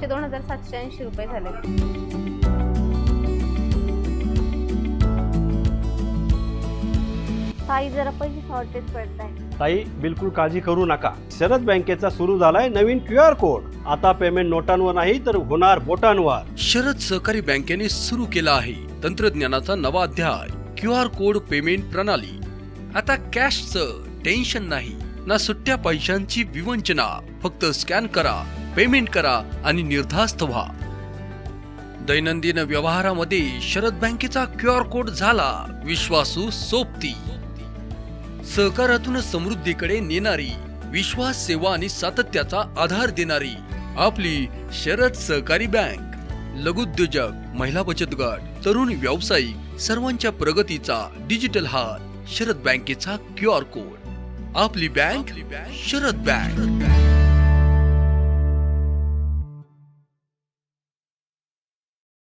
सातशे ऐंशी रुपये झाले. ताई जरा पैसे शॉर्टेज पडत आहे ताई बिलकुल काळजी करू नका. शरद बँकेचा सुरू झालाय नवीन क्यू आर कोड. आता पेमेंट नोटांवर नाही तर होणार बोटांवर. शरद सहकारी बँकेने सुरू केला आहे. तंत्रज्ञानाचा नवा अध्याय क्यू आर कोड पेमेंट प्रणाली. आता कॅशचं टेन्शन नाही. ना सुट्ट्या पैशांची विवंचना. फक्त स्कॅन करा. पेमेंट करा आणि निर्धास्त व्हा. दैनंदिन व्यवहारामध्ये शरद बँकेचा क्यू आर कोड झाला विश्वासू सोबती सहकारातून समृद्धीकडे नेणारी विश्वास सेवा आणि सातत्याचा आधार देणारी आपली शरद सहकारी बँक. लघुद्योजक महिला बचत गट तरुण व्यावसायिक सर्वांच्या प्रगतीचा डिजिटल हात शरद बँकेचा क्यू आर कोड. आपली बँक शरद बँक.